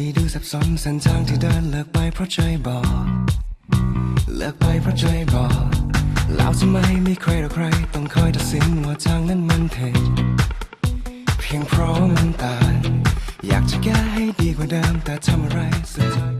ที่ดูสับสนเส้นทางที่เดินเลิกไปเพราะใจบอก เลิกไปเพราะใจบอกแล้วทำไมไม่ใครหรอใคร ต้องคอยตัดสินว่าทางนั้นมันผิดเพียงเพราะมันต่างอยากจะแก้ให้ดีกว่าเดิมแต่ทำอะไรสุดท้าย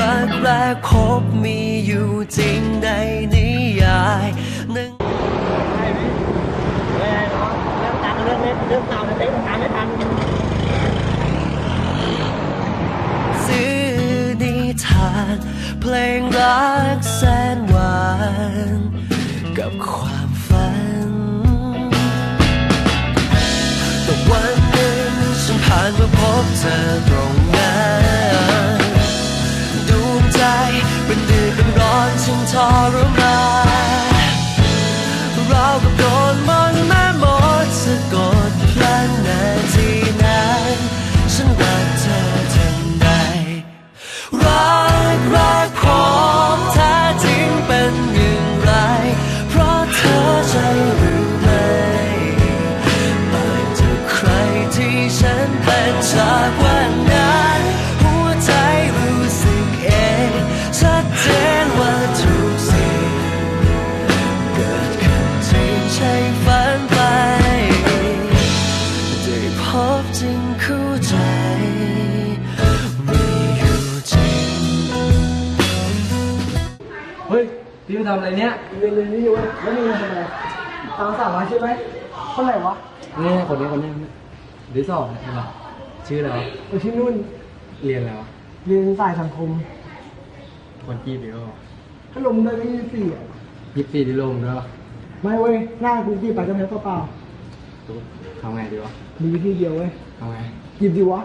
รักแรกพบมีอยู่จริงในนิยายหนังเรื่งเรื่องตังเรื่องเล็กเรื่องต่าเต็มตามไม่ทันซื้อนิทาน เพลงรักแสนหวาน กับความฝัน แต่วันหนึ่งฉันผ่านมาพบเธอ เป็นร้อนฉันทรมาน ฮ้ยพี่มาทำอะไรเนี่ยเรียนเรียนนี่อยู่แล้วนี่ทำไมตามสั่งมาใช่ไหมคนไหนวะนี่คนนี้คนนี้คนนี้หรือสองใช่ปะชื่ออะไรวะเออชื่อนุ่นเรียนอะไรวะเรียนสายสังคม คนจีบหรือเปล่าถ้าลมได้ก็ยี่สิบสี่อะยิปซีที่ลมด้วยปะไม่เว้ยหน้ากูที่ไปก็แพ้เปล่าทำไงดีวะๆมีวิธีเดียวเว้ยทำไงหยิบดีวะ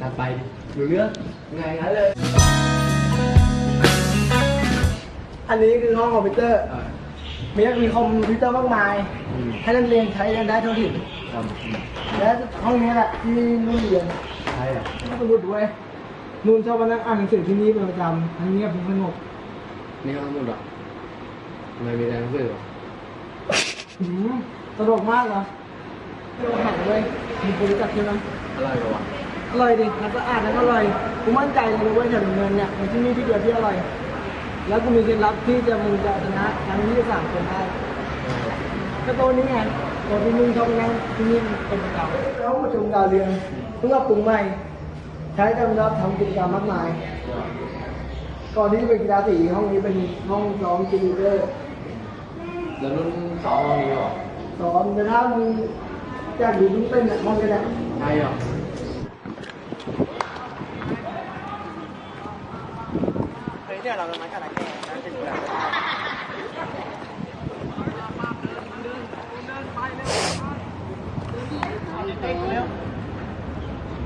ตัดไปดิดูเรื่องไงงั้นเลย อันนี้คือห้องคอมพิวเตอร์เออมีมีคอมพิวเตอร์มากมาย อืมให้นักเรียนใช้กันได้เท่าที่ทำและห้องนี้แหละที่นุ่นเรียนใช่เหรอไม่ต้องรุดเว้ยนุ่นชอบมานั่งอ่านหนังสือที่นี่เป็นประจำทั้งเงียบทั้งสงบนี่ก็ทั้งหมดเหรอทำไมมีอะไรต้องซื้อวะหืมสะดวกมากเหรอเรื่องอาหารเว้ยมีคนรู้จักใช่ไหมอะไรกันวะอร่อยดิแล้วก็อ่านแล้วก็อร่อยกูมั่นใจเลยนะเว้ยแถวเงินเนี่ยในที่นี่ที่เดียวที่อร่อย แล้วกูมีเคล็ดลับที่จะมึงจะชนะทั้งที่สามคนได้ก็โต๊ะนี้ไงโต๊ะที่มึงชอบนั่งที่นี่เป็นประจำแล้วประชุมดาวเรืองเพิ่งปรับปรุงใหม่ ใช้สำหรับทำกิจกรรมมากมาย ก่อนที่จะเป็นกีฬาสีห้องนี้เป็นห้องซ้อมกีฬาแล้วรุ่นสองห้องนี้เหรอสอนแต่ถ้ามึงอยากดูมึงเต้นเนี่ยห้องนี้แหละใช่เหรอ เฮ้ยเนี่ยเรากำลังกันอะไรแก่นะจะดูแล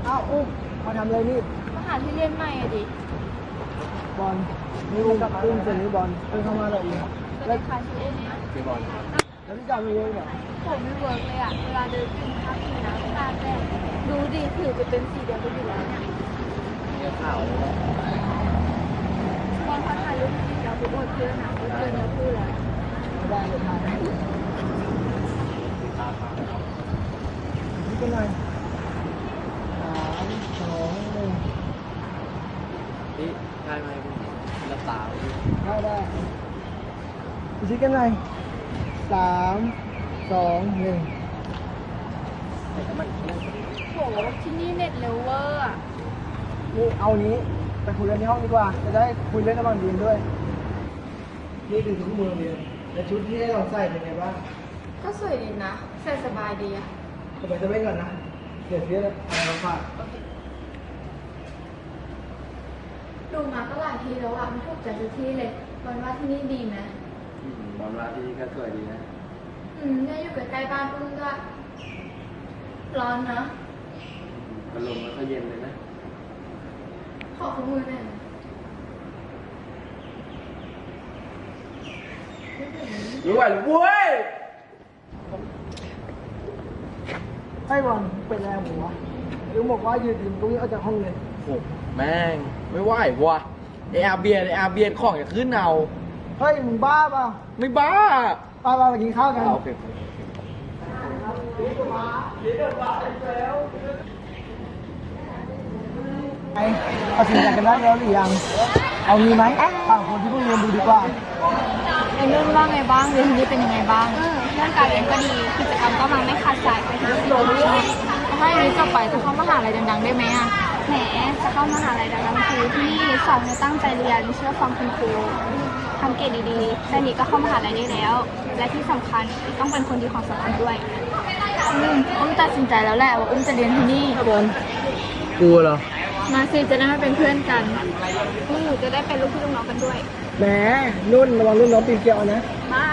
อ้าวอุ้มมาทำอะไรนี่มาหาที่เล่นใหม่อะดิ บอลนี่อุ้มกับอุ้มเสร็จนี่บอลเพิ่งเข้ามาเลยอีกจะได้คลายที่เล่นนะพี่บอลแล้วพี่จำมีเยอะเนี่ยผมไม่เวิร์กเลยอะเวลาเดินขึ้นข้างที่น้ำตาแดงดูดิถือไปเป็นสีเดียวกันอยู่แล้วเนี่ยเรียข่าว อลเขาถ่ายรูปเดียวไปอวดเพื่อนนะเพื่อนแล้วพูดแล้วได้เลยทานนี่เป็นไงสามสองหนึ่งนี่ได้ไหมรับตาวดิได้ได้อีกทีกันหน่อยสามสองหนึ่งโหที่นี่เน็ตเร็วเวอร์อะนี่เอานี้ ไปคุยกันที่ห้องดีกว่า จะได้คุยเล่นระหว่างเรียนด้วย นี่คือชุดมือเรียนและชุดที่ให้เราใส่เป็นไงบ้างก็สวยดีนะ ใส่สบายดีอะผมไปจะเล่นก่อนนะ เดี๋ยวเสียอะไรมาฝากดูมาก็หลายทีแล้วอะไม่ถูกใจสักที่เลยวันว่าที่นี่ดีไหมอืมบอลว่าที่นี่ก็สวยดีนะ อืมเนี่ยอยู่ใกล้ๆบ้านอุ้มด้วยร้อนนะอารมณ์มันก็เย็นเลยนะ ขอข้อมือหน่อยนะรู้ไหวหรือเว้ยให้บอลเป็นแรงหัวลุงบอกว่ายืนดินตรงนี้เอาจากห้องเลยโอ้แม่งไม่ไหววะไออาเบียนไออาเบียนของจะขึ้นเอาเฮ้ยมึงบ้าเปล่าไม่บ้าป้าป้ามากินข้าวกันเอาโอเค ไอ้ตัดสินใจกันได้แล้วหรือยัง เอางี้ไหมต่างคนที่เพิ่งเรียนดูดีกว่าไอ้นุ่นว่าไงบ้างเรียนที่นี่เป็นยังไงบ้างเรื่องการเรียนก็ดีกิจกรรมก็มาไม่ขาดสายไปทั้งโรงเรียนถ้าอย่างนี้จบไปจะเข้ามหาลัยดังๆ ได้ไหมอะแหมจะเข้ามหาลัยดังๆคือที่นี่สอนให้ตั้งใจเรียนเชื่อฟังคุณครูทำเกรดดีๆแค่นี้ก็เข้ามหาลัยได้แล้ว และที่สำคัญต้องเป็นคนดีของสังคมด้วยอืมอุ้มตัดสินใจแล้วแหละว่าอุ้มจะเรียนที่นี่บอลกลัวเหรอ มาสิจะได้มาเป็นเพื่อนกันพวกหนูจะได้เป็นลูกพี่ลูกน้องกันด้วย แหมนุ่นระวังรุ่นน้องปีนเกลียวนะ มา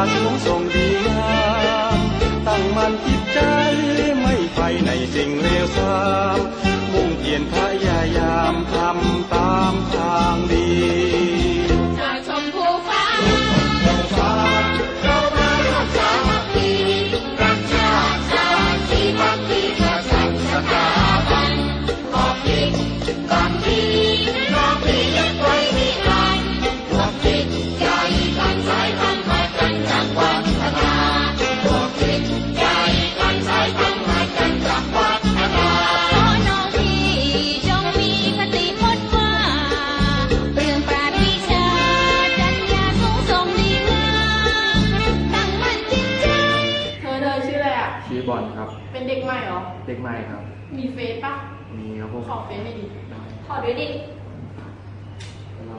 จัญญาสูงส่งดีงามตั้งมั่นจิตใจไม่ไปในสิ่งเลวทรามมุ่งเพียรพยายาม เด็กใหม่เหรอเด็กใหม่ครับ มีเฟซปะมีครับผมขอเฟซไม่ดีได้ขอด้วยดิเรา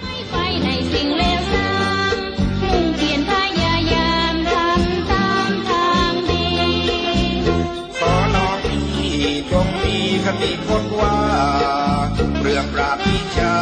ไม่ไปในสิ่งเลวทรามมุ่งเพียรพยายามทำตามทางดีขอน้องพี่จงมีคติพจน์ว่า เรื่องปราบวิชา